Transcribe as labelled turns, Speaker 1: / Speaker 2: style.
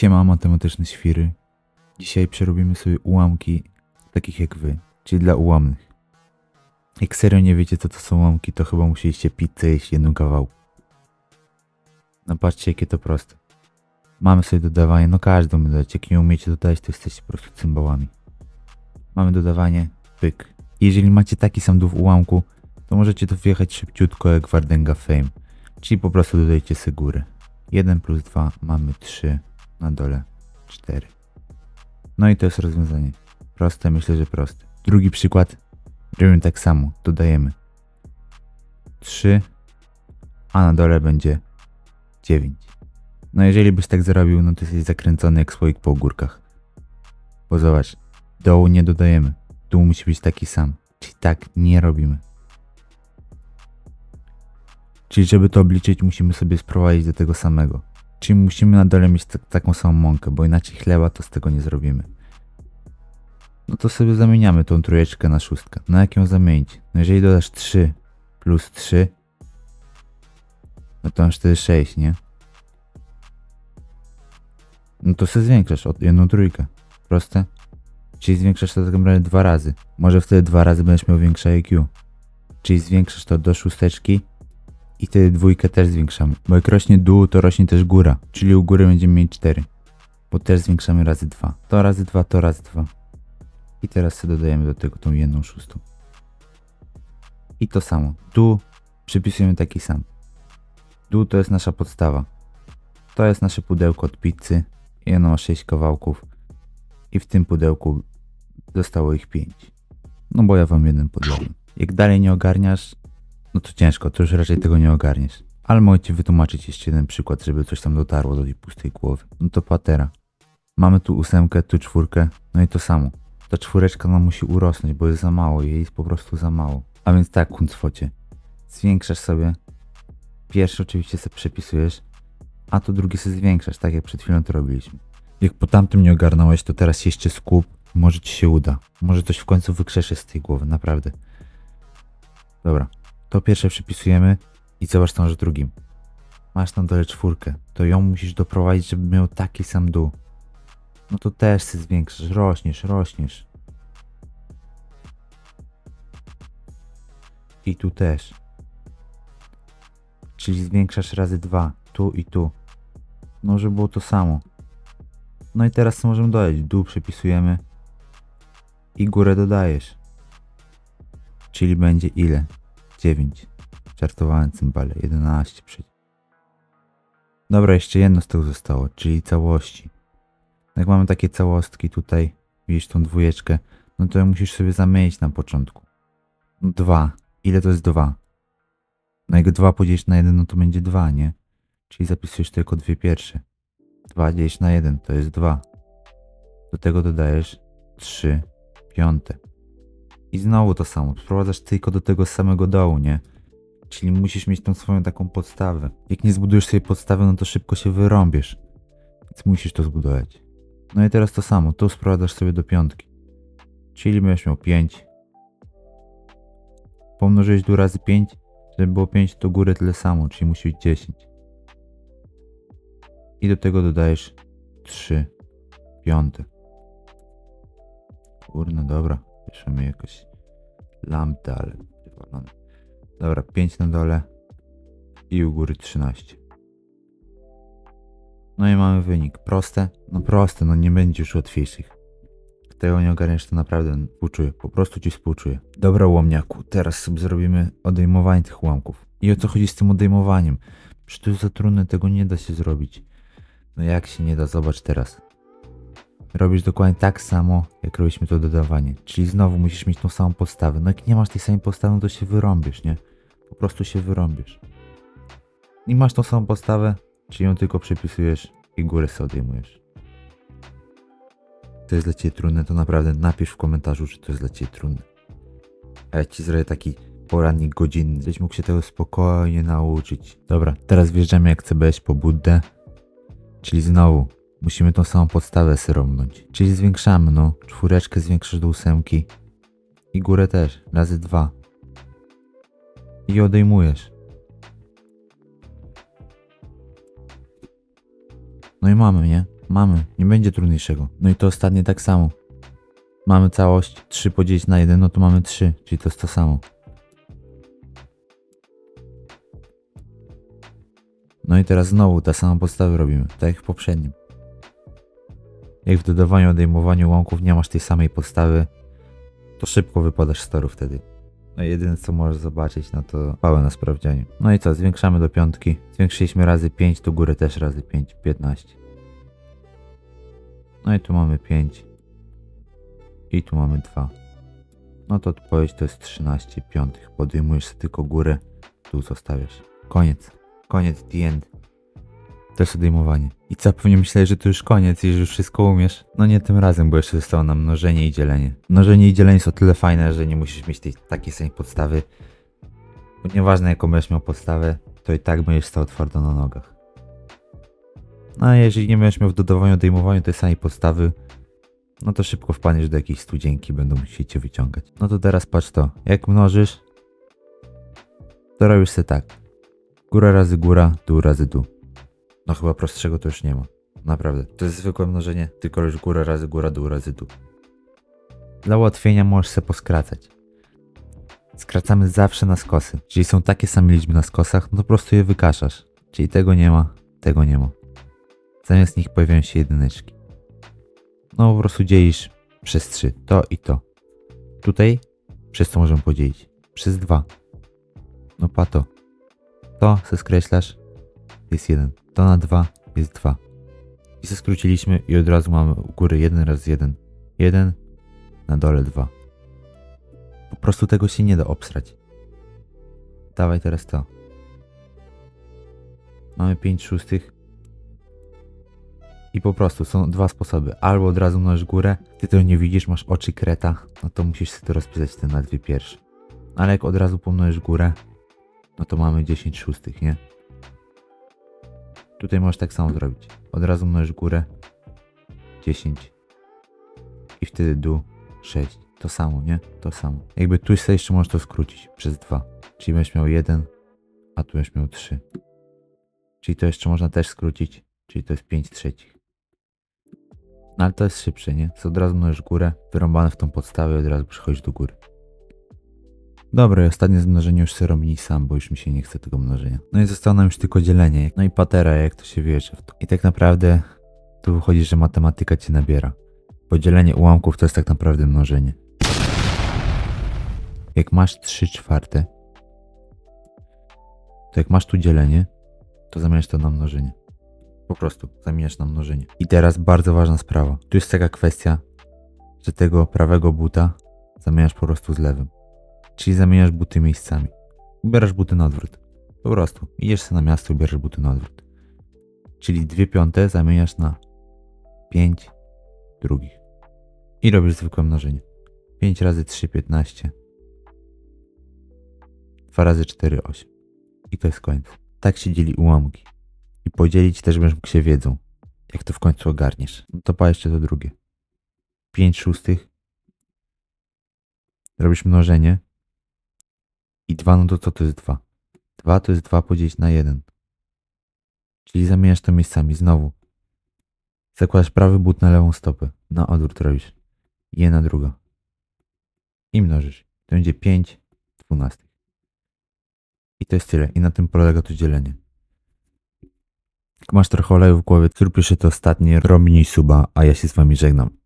Speaker 1: Siema matematyczne świry. Dzisiaj przerobimy sobie ułamki takich jak wy, czyli dla ułamnych. Jak serio nie wiecie co to są ułamki, to chyba musieliście pizzę jeść jedną kawałku. No patrzcie jakie to proste. Mamy sobie dodawanie, no każdą dodać. Jak nie umiecie dodać, to jesteście po prostu cymbałami. Mamy dodawanie, pyk. Jeżeli macie taki sam dół w ułamku, to możecie to wjechać szybciutko jak Wardenga Fame. Czyli po prostu dodajcie sobie górę. 1 plus 2 mamy 3, na dole 4. No i to jest rozwiązanie. Proste, myślę, że proste. Drugi przykład. Robimy tak samo. Dodajemy 3, a na dole będzie 9. No jeżeli byś tak zrobił, no to jesteś zakręcony jak słoik po ogórkach. Bo zobacz, dołu nie dodajemy. Dół musi być taki sam. Czyli tak nie robimy. Czyli żeby to obliczyć, musimy sobie sprowadzić do tego samego. Czyli musimy na dole mieć tak- taką samą mąkę, bo inaczej chleba to z tego nie zrobimy. No to sobie zamieniamy tą trójeczkę na szóstkę. Na jak ją zamienić? No jeżeli dodasz 3 plus 3, no to masz wtedy 6, nie? No to sobie zwiększasz o jedną trójkę. Proste? Czyli zwiększasz to tak naprawdę dwa razy. Może wtedy dwa razy będziesz miał większe IQ. Czyli zwiększasz to do szósteczki i wtedy dwójkę też zwiększamy. Bo jak rośnie dół, to rośnie też góra. Czyli u góry będziemy mieć 4. Bo też zwiększamy razy 2. To razy 2, to razy 2. I teraz sobie dodajemy do tego tą jedną szóstą. I to samo. Dół przypisujemy taki sam. Dół to jest nasza podstawa. To jest nasze pudełko od pizzy. I ono ma 6 kawałków. I w tym pudełku zostało ich 5. No bo ja wam jeden podałem. Jak dalej nie ogarniasz, no to ciężko, to już raczej tego nie ogarniesz. Ale mogę ci wytłumaczyć jeszcze jeden przykład, żeby coś tam dotarło do tej pustej głowy. No to patera. Mamy tu ósemkę, tu czwórkę, no i to samo. Ta czwóreczka nam musi urosnąć, bo jest za mało, jej jest po prostu za mało. A więc tak, kuncwocie. Zwiększasz sobie. Pierwszy oczywiście sobie przepisujesz, a to drugie sobie zwiększasz, tak jak przed chwilą to robiliśmy. Jak po tamtym nie ogarnąłeś, to teraz jeszcze skup. Może ci się uda. Może coś w końcu wykrzeszysz z tej głowy, naprawdę. Dobra, to pierwsze przypisujemy i zobacz tam, że drugim. Masz na dole czwórkę, to ją musisz doprowadzić, żeby miał taki sam dół. No to też się zwiększasz, rośniesz, rośniesz. I tu też. Czyli zwiększasz razy dwa, tu i tu. No, żeby było to samo. No i teraz co możemy dodać? Dół przypisujemy i górę dodajesz. Czyli będzie ile? 9. Żartowałem cymbale. 11 przecież. Dobra, jeszcze jedno z tego zostało, czyli całości. Jak mamy takie całostki tutaj, widzisz tą dwójeczkę, no to musisz sobie zamienić na początku. No 2. Ile to jest 2? No jak 2 podzielisz na 1, no to będzie 2, nie? Czyli zapisujesz tylko dwie pierwsze. 2 dzielisz na 1 to jest 2. Do tego dodajesz 3 piąte. I znowu to samo. Wprowadzasz tylko do tego samego dołu, nie? Czyli musisz mieć tą swoją taką podstawę. Jak nie zbudujesz sobie podstawy, no to szybko się wyrąbiesz. Więc musisz to zbudować. No i teraz to samo. Tu sprowadzasz sobie do piątki. Czyli będziesz miał 5. Pomnożyłeś tu razy 5. Żeby było 5, to górę tyle samo, czyli musi być 10. I do tego dodajesz 3 piąte. Kurna, dobra. Piszemy jakoś lampę, ale wywalone. Dobra, 5 na dole i u góry 13. No i mamy wynik. Proste? No proste, no nie będzie już łatwiejszych. Tego nie ogarniesz, to naprawdę współczuję. Po prostu ci współczuję. Dobra, łomniaku, teraz sobie zrobimy odejmowanie tych łamków. I o co chodzi z tym odejmowaniem? Przecież to jest za trudne, tego nie da się zrobić. No jak się nie da, zobacz teraz. Robisz dokładnie tak samo, jak robiliśmy to dodawanie. Czyli znowu musisz mieć tą samą podstawę. No jak nie masz tej samej podstawy, no to się wyrąbiesz, nie? Po prostu się wyrąbiesz. I masz tą samą podstawę, czyli ją tylko przepisujesz i górę sobie odejmujesz. To jest dla Ciebie trudne, to naprawdę napisz w komentarzu, czy to jest dla Ciebie trudne. A ja Ci zrobię taki poradnik godzinny, żebyś mógł się tego spokojnie nauczyć. Dobra, teraz wjeżdżamy jak CBS po Buddę. Czyli znowu musimy tą samą podstawę syromnąć. Czyli zwiększamy, no. Czwóreczkę zwiększasz do ósemki. I górę też, razy dwa. I odejmujesz. No i mamy, nie? Mamy, nie będzie trudniejszego. No i to ostatnie tak samo. Mamy całość 3 podzielić na 1, no to mamy 3, czyli to jest to samo. No i teraz znowu ta sama podstawy robimy, tak jak w poprzednim. Jak w dodawaniu, odejmowaniu łąków nie masz tej samej podstawy, to szybko wypadasz z toru wtedy. No jedyne co możesz zobaczyć, no to pałę na sprawdzianie. No i co, zwiększamy do piątki. Zwiększyliśmy razy 5, tu górę też razy 5, 15. No i tu mamy 5. I tu mamy 2. No to odpowiedź to jest 13 piątych. Podejmujesz tylko górę, tu zostawiasz. Koniec. Koniec, the end. Jest odejmowanie. I co, pewnie myślałeś, że to już koniec i że już wszystko umiesz? No nie tym razem, bo jeszcze zostało nam mnożenie i dzielenie. Mnożenie i dzielenie są tyle fajne, że nie musisz mieć tej takiej samej podstawy. Bo nieważne jaką będziesz miał podstawę, to i tak będziesz stał twardo na nogach. No a jeżeli nie będziesz miał w dodawaniu, odejmowaniu tej samej podstawy, no to szybko wpadniesz do jakiejś studzienki, będą musieli cię wyciągać. No to teraz patrz to, jak mnożysz, to robisz sobie tak. Góra razy góra, dół razy dół. No chyba prostszego to już nie ma. Naprawdę. To jest zwykłe mnożenie, tylko już góra razy góra, dół razy dół. Dla ułatwienia możesz sobie poskracać. Skracamy zawsze na skosy. Jeżeli są takie same liczby na skosach, no po prostu je wykaszasz. Czyli tego nie ma, tego nie ma. Zamiast nich pojawiają się jedyneczki. No po prostu dzielisz przez 3 to i to. Tutaj przez co możemy podzielić? Przez 2. No pato. To se skreślasz, jest 1. To na 2 jest 2. I se skróciliśmy i od razu mamy u góry 1 razy 1. 1 na dole 2. Po prostu tego się nie da obsrać. Dawaj teraz to. Mamy 5 szóstych. I po prostu są dwa sposoby. Albo od razu mnożysz górę, ty tego nie widzisz, masz oczy kreta, no to musisz sobie to rozpisać te na dwie pierwsze. Ale jak od razu pomnożysz górę, no to mamy 10 szóstych, nie? Tutaj możesz tak samo zrobić. Od razu mnożysz górę 10 i wtedy dół 6. To samo, nie? To samo. Jakby tu sobie jeszcze możesz to skrócić przez 2. Czyli będziesz miał 1, a tu będziesz miał 3. Czyli to jeszcze można też skrócić, czyli to jest 5 trzecich. No ale to jest szybsze, nie? Co od razu mnożysz górę, wyrąbane w tą podstawę i od razu przychodzisz do góry. Dobra, ostatnie zmnożenie już sobie robi sam, bo już mi się nie chce tego mnożenia. No i zostało nam już tylko dzielenie, no i patera, jak to się wierzy w to. I tak naprawdę tu wychodzi, że matematyka cię nabiera. Bo dzielenie ułamków to jest tak naprawdę mnożenie. Jak masz 3 czwarte, to jak masz tu dzielenie, to zamieniasz to na mnożenie. Po prostu zamieniasz na mnożenie. I teraz bardzo ważna sprawa. Tu jest taka kwestia, że tego prawego buta zamieniasz po prostu z lewym. Czyli zamieniasz buty miejscami. Ubierasz buty na odwrót. Po prostu. Idziesz sobie na miasto, ubierasz buty na odwrót. Czyli dwie piąte zamieniasz na 5 drugich. I robisz zwykłe mnożenie. 5 razy 3, 15. 2 razy 4, 8. I to jest koniec. Tak się dzieli ułamki. I podzielić też będziesz mógł się wiedzą. Jak to w końcu ogarniesz. No to pa jeszcze to drugie. 5 szóstych. Robisz mnożenie. I 2, no to co to jest 2? 2 to jest 2 podzielić na 1. Czyli zamieniasz to miejscami znowu. Zakładasz prawy but na lewą stopę. Na odwrót robisz. Jedna druga. I mnożysz. To będzie 5 dwunastych. I to jest tyle. I na tym polega to dzielenie. Jak masz trochę oleju w głowie, zrób jeszcze to ostatnie, robnij suba, a ja się z wami żegnam.